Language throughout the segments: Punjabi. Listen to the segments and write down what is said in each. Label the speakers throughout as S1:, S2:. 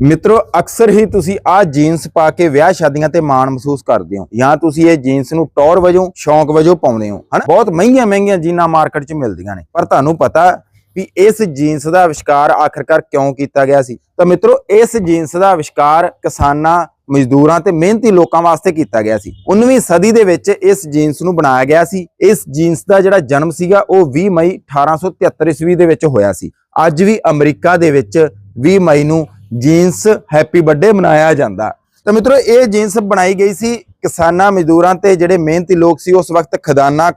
S1: ਮਿੱਤਰੋ, ਅਕਸਰ ਹੀ ਤੁਸੀਂ ਆਹ ਜੀਨਸ ਪਾ ਕੇ ਵਿਆਹ ਸ਼ਾਦੀਆਂ ਤੇ ਮਾਣ ਮਹਿਸੂਸ ਕਰਦੇ ਹੋ। ਜਾਂ ਤੁਸੀਂ ਇਹ ਜੀਨਸ ਨੂੰ ਟੌਰ ਵਜੋਂ, ਸ਼ੌਂਕ ਵਜੋਂ ਪਾਉਂਦੇ ਹੋ, ਹਨਾ? ਬਹੁਤ ਮਹਿੰਗੀਆਂ ਮਹਿੰਗੀਆਂ ਜੀਨਾਂ ਮਾਰਕੀਟ 'ਚ ਮਿਲਦੀਆਂ ਨੇ। ਪਰ ਤੁਹਾਨੂੰ ਪਤਾ ਵੀ ਇਸ ਜੀਨਸ ਦਾ ਆਵਿਸ਼ਕਾਰ ਆਖਰਕਾਰ ਕਿਉਂ ਕੀਤਾ ਗਿਆ ਸੀ? ਤਾਂ ਮਿੱਤਰੋ, ਇਸ ਜੀਨਸ ਦਾ ਆਵਿਸ਼ਕਾਰ ਕਿਸਾਨਾਂ, ਮਜ਼ਦੂਰਾਂ ਤੇ ਮਿਹਨਤੀ ਲੋਕਾਂ ਵਾਸਤੇ ਕੀਤਾ ਗਿਆ ਸੀ। 19ਵੀਂ ਸਦੀ ਦੇ ਵਿੱਚ ਇਸ ਜੀਨਸ ਨੂੰ ਬਣਾਇਆ ਗਿਆ ਸੀ। ਇਸ ਜੀਨਸ ਦਾ ਜਿਹੜਾ ਜਨਮ ਸੀਗਾ, ਉਹ 20 ਮਈ 1873 ਈਸਵੀ ਦੇ ਵਿੱਚ ਹੋਇਆ ਸੀ। ਅੱਜ ਵੀ ਅਮਰੀਕਾ ਦੇ ਵਿੱਚ 20 ਮਈ ਨੂੰ ਜੀਨਸ ਹੈਪੀ ਬਰਥਡੇ ਮਨਾਇਆ ਜਾਂਦਾ। ਤਾਂ ਮਿੱਤਰੋ, ਇਹ ਜੀਨਸ ਬਣਾਈ ਗਈ ਸੀ ਕਿਸਾਨਾਂ ਮਜ਼ਦੂਰਾਂ ਤੇ ਜਿਹੜੇ ਮਿਹਨਤੀ ਲੋਕ ਸੀ, ਉਸ ਵਕਤ ਖਦਾਨਾ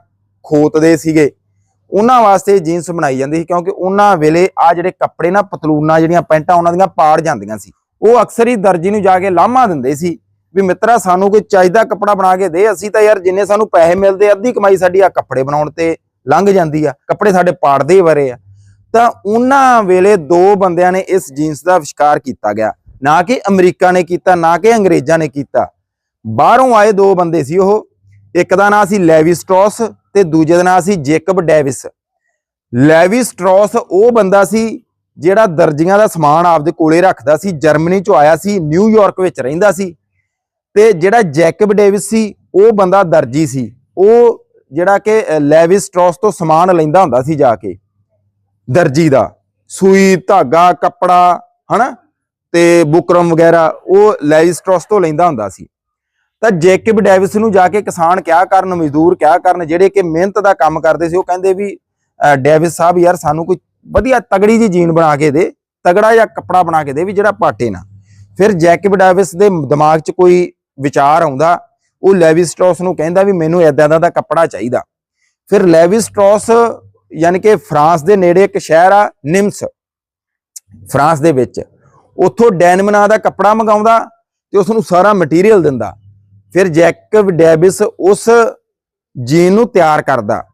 S1: ਖੋਤਦੇ ਸੀਗੇ। ਉਹਨਾਂ ਵਾਸਤੇ ਜੀਨਸ ਬਣਾਈ ਜਾਂਦੀ ਸੀ ਕਿਉਂਕਿ ਉਹਨਾਂ ਵੇਲੇ ਆ ਜਿਹੜੇ ਕੱਪੜੇ ਨਾ, ਪਤਲੂਨਾ ਜਿਹੜੀਆਂ ਪੈਂਟਾਂ, ਉਹਨਾਂ ਦੀਆਂ ਪਾੜ ਜਾਂਦੀਆਂ ਸੀ। ਉਹ ਅਕਸਰ ਹੀ ਦਰਜੀ ਨੂੰ ਜਾ ਕੇ ਲਾਮਾ ਦਿੰਦੇ ਸੀ ਵੀ ਮਿੱਤਰਾ, ਸਾਨੂੰ ਕੋਈ ਚਾਹੀਦਾ ਕੱਪੜਾ ਬਣਾ ਕੇ ਦੇ, ਅਸੀਂ ਤਾਂ ਯਾਰ ਜਿੰਨੇ ਸਾਨੂੰ ਪੈਸੇ ਮਿਲਦੇ, ਅੱਧੀ ਕਮਾਈ ਸਾਡੀ ਆ ਕੱਪੜੇ ਬਣਾਉਣ ਤੇ ਲੰਘ ਜਾਂਦੀ ਆ। ਕੱਪੜੇ ਸਾਡੇ ਪਾੜਦੇ ਹੀ ਵਰੇ ਆ। ਤਾਂ ਉਹਨਾਂ ਵੇਲੇ ਦੋ ਬੰਦਿਆਂ ਨੇ ਇਸ ਜੀਨਸ ਦਾ ਆਵਿਸ਼ਕਾਰ ਕੀਤਾ ਗਿਆ। ਨਾ ਕਿ ਅਮਰੀਕਾ ਨੇ ਕੀਤਾ ਨਾ ਕਿ ਅੰਗਰੇਜ਼ਾਂ ਨੇ ਕੀਤਾ। ਬਾਹਰੋਂ ਆਏ ਦੋ ਬੰਦੇ ਸੀ ਉਹ। ਇੱਕ ਦਾ ਨਾਂ ਸੀ ਲੈਵੀ ਸਟ੍ਰੌਸ ਤੇ ਦੂਜੇ ਦਾ ਨਾਂ ਸੀ ਜੇਕਬ ਡੇਵਿਸ। ਲੈਵੀ ਸਟ੍ਰੌਸ ਉਹ ਬੰਦਾ ਸੀ ਜਿਹੜਾ ਦਰਜੀਆਂ ਦਾ ਸਮਾਨ ਆਪਦੇ ਕੋਲੇ ਰੱਖਦਾ ਸੀ ਜਰਮਨੀ ਚੋਂ ਆਇਆ ਸੀ ਨਿਊਯਾਰਕ ਵਿੱਚ ਰਹਿੰਦਾ ਸੀ। ਤੇ ਜਿਹੜਾ ਜੈਕਬ ਡੇਵਿਸ ਸੀ ਉਹ ਬੰਦਾ ਦਰਜੀ ਸੀ। ਉਹ ਜਿਹੜਾ ਕਿ ਅ, ਲੈਵੀ ਸਟ੍ਰੌਸ ਤੋਂ ਸਮਾਨ ਲੈਂਦਾ ਹੁੰਦਾ ਸੀ ਜਾ ਕੇ। ਦਰਜੀ ਦਾ। ਸੂਈ ਧਾਗਾ ਕੱਪੜਾ ਹਨਾ? ਤੇ ਬੁਕਰਮ ਵਗੈਰਾ ਉਹ ਲੈਵੀ ਤੋਂ ਲੈਂਦਾ ਹੁੰਦਾ ਸੀ। ਤਾਂ ਜੇਕਬ ਡੇਵਿਸ ਨੂੰ ਜਾ ਕੇ ਕਿਸਾਨ ਕਿਆ ਕਰਨ ਮਜ਼ਦੂਰ ਕਿਆ ਕਰਨ ਜਿਹੜੇ ਕਿ ਮਿਹਨਤ ਦਾ ਕੰਮ ਕਰਦੇ ਸੀ ਉਹ ਕਹਿੰਦੇ ਵੀ ਅ, ਸਾਹਿਬ ਯਾਰ ਸਾਨੂੰ ਕੋਈ ਵਧੀਆ ਤਗੜੀ ਜੀ ਜੀਨ ਬਣਾ ਕੇ ਦੇ ਤਗੜਾ ਜਿਹਾ ਕੱਪੜਾ ਬਣਾ ਕੇ ਦੇ ਵੀ ਜਿਹੜਾ ਪਾਟੇ ਨਾ। ਫਿਰ ਜੈਕਬ ਡੈਵਿਸ ਦੇ ਦਿਮਾਗ 'ਚ ਕੋਈ ਵਿਚਾਰ ਆਉਂਦਾ ਉਹ ਲੈਵੀ ਨੂੰ ਕਹਿੰਦਾ ਵੀ ਮੈਨੂੰ ਇਦਾਂ ਦਾ ਕੱਪੜਾ ਚਾਹੀਦਾ। ਫਿਰ ਲੈਵਿਸਟ੍ਰੌਸ ਯਾਨੀ ਕਿ ਫਰਾਂਸ ਦੇ ਨੇੜੇ ਇੱਕ ਸ਼ਹਿਰ ਆ, ਨਿਮਸ। ਫਰਾਂਸ ਦੇ ਵਿੱਚ। ਉੱਥੋਂ ਡੈਨਮ ਨਾਂ ਦਾ ਕੱਪੜਾ ਮੰਗਾਉਂਦਾ ਤੇ ਉਸ ਨੂੰ ਸਾਰਾ ਮਟੀਰੀਅਲ ਦਿੰਦਾ। ਫਿਰ ਜੈਕਬ ਡੇਵਿਸ ਉਸ ਜੀਨ ਨੂੰ ਤਿਆਰ ਕਰਦਾ।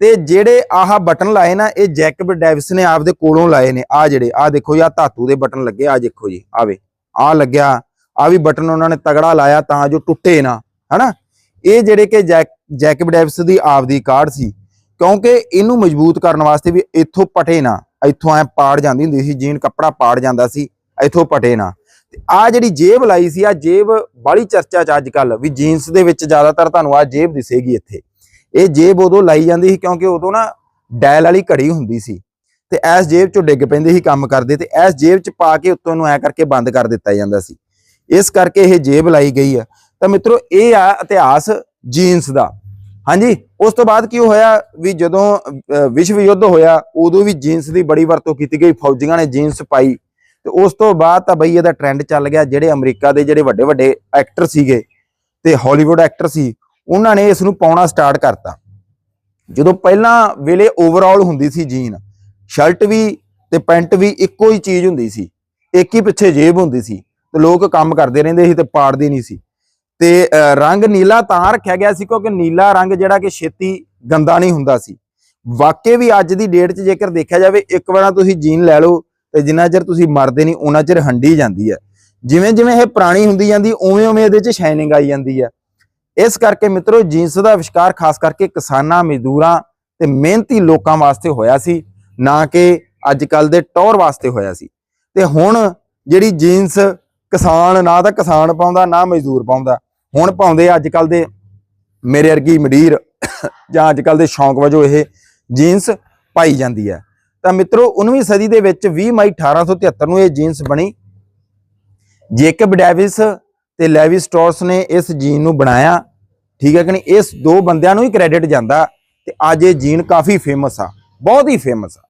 S1: ਤੇ ਜਿਹੜੇ ਆਹ ਬਟਨ ਲਾਏ ਨਾ, ਇਹ ਜੈਕਬ ਡੇਵਿਸ ਨੇ ਆਪਦੇ ਕੋਲੋਂ ਲਾਏ ਨੇ। ਆ ਜਿਹੜੇ ਆ ਦੇਖੋ ਜੀ, ਆਹ ਧਾਤੂ ਦੇ ਬਟਨ ਲੱਗੇ ਆ ਦੇਖੋ ਜੀ ਆਵੇ ਆ ਲੱਗਿਆ। ਆ ਵੀ ਬਟਨ ਉਹਨਾਂ ਨੇ ਤਗੜਾ ਲਾਇਆ ਤਾਂ ਜੋ ਟੁੱਟੇ ਨਾ, ਹਨਾ? ਇਹ ਜਿਹੜੇ ਕਿ ਜੈਕ- ਜੈਕਬ ਡੇਵਿਸ ਦੀ ਆਪਦੀ ਕਾਰਡ ਸੀ। ਕਿਉਂਕਿ ਇਹਨੂੰ ਮਜ਼ਬੂਤ ਕਰਨ ਵਾਸਤੇ ਵੀ ਇੱਥੋਂ ਪਟੇ ਨਾ, ਇੱਥੋਂ ਐ ਪਾੜ ਜਾਂਦੀ ਹੁੰਦੀ ਸੀ, ਜੀਨ ਕੱਪੜਾ ਪਾੜ ਜਾਂਦਾ ਸੀ, ਇੱਥੋਂ ਪਟੇ ਨਾ। ਤੇ ਆ ਜਿਹੜੀ ਜੇਬ ਲਾਈ ਸੀ ਆ ਜੇਬ ਬਾਲੀ ਚਰਚਾ ਚ ਅੱਜ ਕੱਲ ਵੀ ਜੀਨਸ ਦੇ ਵਿੱਚ ਜ਼ਿਆਦਾਤਰ ਤੁਹਾਨੂੰ ਆ ਜੇਬ ਦਿਸੇਗੀ ਇੱਥੇ। ਇਹ ਜੇਬ ਉਦੋਂ ਲਾਈ ਜਾਂਦੀ ਸੀ ਕਿਉਂਕਿ ਉਦੋਂ ਨਾ ਡਾਇਲ ਵਾਲੀ ਘੜੀ ਹੁੰਦੀ ਸੀ। ਤੇ ਐਸ ਜੇਬ ਚੋਂ ਡਿੱਗ ਪੈਂਦੇ ਸੀ ਕੰਮ ਕਰਦੇ ਤੇ ਐਸ ਜੇਬ ਚ ਪਾ ਕੇ ਉੱਤੋਂ ਨੂੰ ਐ ਕਰਕੇ ਬੰਦ ਕਰ ਦਿੱਤਾ ਜਾਂਦਾ ਸੀ। ਇਸ ਕਰਕੇ ਇਹ ਜੇਬ ਲਾਈ ਗਈ ਆ। ਤਾਂ ਮਿੱਤਰੋ, ਇਹ ਆ ਇਤਿਹਾਸ ਜੀਨਸ ਦਾ। ਹਾਂਜੀ, ਉਸ ਤੋਂ ਬਾਅਦ ਕੀ ਹੋਇਆ ਵੀ ਜਦੋਂ ਵਿਸ਼ਵ ਯੁੱਧ ਹੋਇਆ, ਉਦੋਂ ਵੀ ਜੀਨਸ ਦੀ ਬੜੀ ਵਰਤੋਂ ਕੀਤੀ ਗਈ, ਫੌਜੀਆਂ ਨੇ ਜੀਨਸ ਪਾਈ। ਤੇ ਉਸ ਤੋਂ ਬਾਅਦ ਤਾਂ ਬਈ ਇਹਦਾ ਟ੍ਰੈਂਡ ਚੱਲ ਗਿਆ, ਜਿਹੜੇ ਅਮਰੀਕਾ ਦੇ ਜਿਹੜੇ ਵੱਡੇ ਵੱਡੇ ਐਕਟਰ ਸੀਗੇ ਤੇ ਹਾਲੀਵੁੱਡ ਐਕਟਰ ਸੀ, ਉਹਨਾਂ ਨੇ ਇਸ ਨੂੰ ਪਾਉਣਾ ਸਟਾਰਟ ਕਰਤਾ। ਜਦੋਂ ਪਹਿਲਾਂ ਵੇਲੇ ਓਵਰਆਲ ਹੁੰਦੀ ਸੀ ਜੀਨ ਸ਼ਰਟ ਵੀ ਤੇ ਪੈਂਟ ਵੀ ਇੱਕੋ ਹੀ ਚੀਜ਼ ਹੁੰਦੀ ਸੀ, ਇੱਕ ਹੀ ਪਿੱਛੇ ਜੇਬ ਹੁੰਦੀ ਸੀ, ਤੇ ਲੋਕ ਕੰਮ ਕਰਦੇ ਰਹਿੰਦੇ ਸੀ ਤੇ ਪਾੜਦੇ ਨਹੀਂ ਸੀ। ਤੇ ਰੰਗ ਨੀਲਾ ਤਾਂ ਰੱਖਿਆ ਗਿਆ ਸੀ ਕਿਉਂਕਿ ਨੀਲਾ ਰੰਗ ਜਿਹੜਾ ਕਿ ਛੇਤੀ ਗੰਦਾ ਨਹੀਂ ਹੁੰਦਾ ਸੀ। ਵਾਕਈ ਵੀ ਅੱਜ ਦੀ ਡੇਟ 'ਚ ਜੇਕਰ ਦੇਖਿਆ ਜਾਵੇ, ਇੱਕ ਵਾਰ ਤੁਸੀਂ ਜੀਨ ਲੈ ਲਓ ਤੇ ਜਿੰਨਾ ਚਿਰ ਤੁਸੀਂ ਮਰਦੇ ਨਹੀਂ ਉਹਨਾਂ ਚਿਰ ਹੰਡੀ ਜਾਂਦੀ ਹੈ। ਜਿਵੇਂ ਜਿਵੇਂ ਇਹ ਪੁਰਾਣੀ ਹੁੰਦੀ ਜਾਂਦੀ ਉਵੇਂ ਉਵੇਂ ਇਹਦੇ 'ਚ ਸ਼ਾਈਨਿੰਗ ਆਈ ਜਾਂਦੀ ਹੈ। ਇਸ ਕਰਕੇ ਮਿੱਤਰੋ, ਜੀਨਸ ਦਾ ਵਿਸ਼ਕਾਰ ਖਾਸ ਕਰਕੇ ਕਿਸਾਨਾਂ, ਮਜ਼ਦੂਰਾਂ ਤੇ ਮਿਹਨਤੀ ਲੋਕਾਂ ਵਾਸਤੇ ਹੋਇਆ ਸੀ, ਨਾ ਕਿ ਅੱਜ ਕੱਲ ਦੇ ਟੌਰ ਵਾਸਤੇ ਹੋਇਆ ਸੀ। ਤੇ ਹੁਣ ਜਿਹੜੀ ਜੀਨਸ ਕਿਸਾਨ ਨਾ ਤਾਂ ਕਿਸਾਨ ਪਾਉਂਦਾ, ਨਾ ਮਜ਼ਦੂਰ ਪਾਉਂਦਾ। ਹੁਣ ਪਾਉਂਦੇ ਅੱਜ ਕੱਲ ਦੇ ਮੇਰੇ ਵਰਗੀ ਮਡੀਰ ਜਾਂ ਅੱਜ ਕੱਲ ਦੇ ਸ਼ੌਂਕ ਵਜੋਂ ਇਹ ਜੀਨਸ ਪਾਈ ਜਾਂਦੀ ਹੈ। ਤਾਂ ਮਿੱਤਰੋ 19ਵੀਂ ਸਦੀ ਦੇ ਵਿੱਚ 20 ਮਈ 1873 ਨੂੰ ਇਹ ਜੀਨਸ ਬਣੀ। ਜੇਕਬ ਡੈਵਿਸ ਤੇ ਲੈਵੀ ਸਟੋਰਸ ਨੇ ਇਸ ਜੀਨ ਨੂੰ ਬਣਾਇਆ। ਠੀਕ ਹੈ ਕਿ ਨਹੀਂ? ਇਸ ਦੋ ਬੰਦਿਆਂ ਨੂੰ ਹੀ ਕ੍ਰੈਡਿਟ ਜਾਂਦਾ ਤੇ ਅੱਜ ਇਹ ਜੀਨ ਕਾਫੀ ਫੇਮਸ ਆ। ਬਹੁਤ ਹੀ ਫੇਮਸ ਆ।